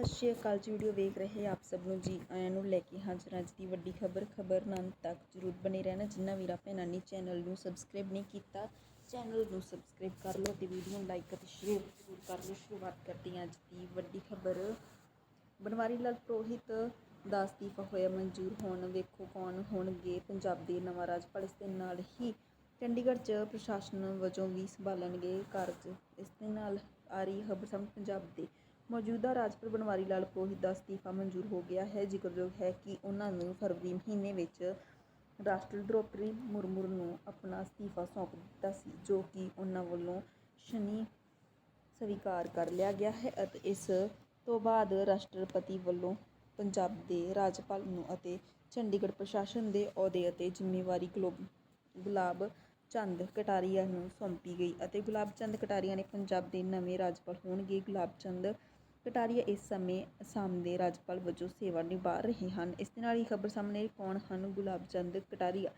ਸਤਿ ਸ਼੍ਰੀ ਅਕਾਲ ਜੀ, ਵੀਡੀਓ ਵੇਖ ਰਹੇ ਆਪ ਸਭ ਨੂੰ ਜੀ, ਆਇਆਂ ਨੂੰ ਲੈ ਕੇ ਹਾਜ਼ਰ ਅੱਜ ਦੀ ਵੱਡੀ ਖਬਰ ਖਬਰ ਨਾਲ ਤੱਕ ਜਰੂਰ ਬਣੇ ਰਹਿਣਾ। ਜਿੰਨਾ ਵੀਰਾਂ ਭੈਣਾਂ ਨੇ ਚੈਨਲ ਨੂੰ ਸਬਸਕ੍ਰਾਈਬ ਨਹੀਂ ਕੀਤਾ, ਚੈਨਲ ਨੂੰ ਸਬਸਕ੍ਰਾਈਬ ਕਰ ਲਓ ਤੇ ਵੀਡੀਓ ਨੂੰ ਲਾਈਕ ਅਤੇ ਸ਼ੇਅਰ ਜ਼ਰੂਰ ਕਰ ਲਓ। ਸ਼ੁਰੂਆਤ ਕਰਦੇ ਹਾਂ ਅੱਜ ਦੀ ਵੱਡੀ ਖਬਰ। ਬਨਵਾਰੀ ਲਾਲ ਪੁਰੋਹਿਤ ਦਾ ਅਸਤੀਫਾ ਹੋਇਆ ਮਨਜ਼ੂਰ ਹੋਣ, ਵੇਖੋ ਕੌਣ ਹੋਣਗੇ ਪੰਜਾਬ ਦੇ ਨਵਾਂ ਰਾਜਪਾਲ ਇਸ ਦੇ ਨਾਲ ਹੀ ਚੰਡੀਗੜ੍ਹ 'ਚ ਪ੍ਰਸ਼ਾਸਨ ਵਜੋਂ ਵੀ ਸੰਭਾਲਣਗੇ ਕਾਰਜ। ਇਸ ਦੇ ਨਾਲ ਆ ਰਹੀ ਖਬਰ ਸਾਹਮਣੇ ਪੰਜਾਬ ਦੇ ਮੌਜੂਦਾ ਰਾਜਪੁਰ ਬਨਵਾਰੀ ਲਾਲ ਪੁਰੋਹਿਤ ਦਾ ਅਸਤੀਫਾ ਮਨਜ਼ੂਰ ਹੋ ਗਿਆ ਹੈ। ਜ਼ਿਕਰਯੋਗ ਹੈ ਕਿ ਉਹਨਾਂ ਨੂੰ ਫਰਵਰੀ ਮਹੀਨੇ ਵਿੱਚ ਰਾਸ਼ਟਰ ਦ੍ਰੋਪਦੀ ਮੁਰਮੁਰ ਨੂੰ ਆਪਣਾ ਅਸਤੀਫਾ ਸੌਂਪ ਦਿੱਤਾ ਸੀ, ਜੋ ਕਿ ਉਹਨਾਂ ਵੱਲੋਂ ਸ਼ਨੀ ਸਵੀਕਾਰ ਕਰ ਲਿਆ ਗਿਆ ਹੈ ਅਤੇ ਇਸ ਤੋਂ ਬਾਅਦ ਰਾਸ਼ਟਰਪਤੀ ਵੱਲੋਂ ਪੰਜਾਬ ਦੇ ਰਾਜਪਾਲ ਨੂੰ ਅਤੇ ਚੰਡੀਗੜ੍ਹ ਪ੍ਰਸ਼ਾਸਨ ਦੇ ਅਹੁਦੇ ਅਤੇ ਜ਼ਿੰਮੇਵਾਰੀ ਗਲੋ ਗੁਲਾਬ ਚੰਦ ਕਟਾਰੀਆ ਨੂੰ ਸੌਂਪੀ ਗਈ ਅਤੇ ਗੁਲਾਬ ਚੰਦ ਕਟਾਰੀਆ ਨੇ ਪੰਜਾਬ ਦੇ ਨਵੇਂ ਰਾਜਪਾਲ ਹੋਣਗੇ। ਗੁਲਾਬ ਚੰਦ ਕਟਾਰੀਆ ਇਸ ਸਮੇਂ ਅਸਾਮ ਦੇ ਰਾਜਪਾਲ ਵਜੋਂ ਸੇਵਾ ਨਿਭਾ ਰਹੇ ਹਨ। ਇਸ ਦੇ ਨਾਲ ਹੀ ਖਬਰ ਸਾਹਮਣੇ ਕੌਣ ਹਨ? ਗੁਲਾਬ ਚੰਦ ਕਟਾਰੀਆ।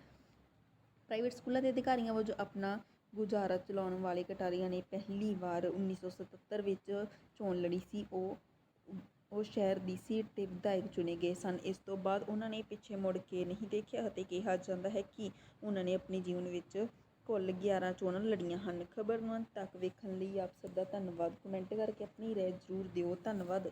ਪ੍ਰਾਈਵੇਟ ਸਕੂਲਾਂ ਦੇ ਅਧਿਕਾਰੀਆਂ ਵਜੋਂ ਆਪਣਾ ਗੁਜ਼ਾਰਾ ਚਲਾਉਣ ਵਾਲੇ ਕਟਾਰੀਆ ਨੇ ਪਹਿਲੀ ਵਾਰ 1977 ਵਿੱਚ ਚੋਣ ਲੜੀ ਸੀ। ਉਹ ਉਹ ਸ਼ਹਿਰ ਦੀ ਸੀਟ ਤੇ ਵਿਧਾਇਕ ਚੁਣੇ ਗਏ ਸਨ। ਇਸ ਤੋਂ ਬਾਅਦ ਉਹਨਾਂ ਨੇ ਪਿੱਛੇ ਮੁੜ ਕੇ ਨਹੀਂ ਦੇਖਿਆ ਅਤੇ ਕਿਹਾ ਜਾਂਦਾ ਹੈ ਕਿ ਉਹਨਾਂ ਨੇ ਆਪਣੇ ਜੀਵਨ ਵਿੱਚ ਕੁੱਲ 11 ਚੋਣਾਂ ਲੜੀਆਂ ਹਨ। ਖਬਰ ਨੂੰ ਅੰਤ ਤੱਕ ਵੇਖਣ ਲਈ ਆਪ ਸਭ ਦਾ ਧੰਨਵਾਦ। ਕਮੈਂਟ ਕਰਕੇ ਆਪਣੀ ਰਾਏ ਜ਼ਰੂਰ ਦਿਓ। ਧੰਨਵਾਦ।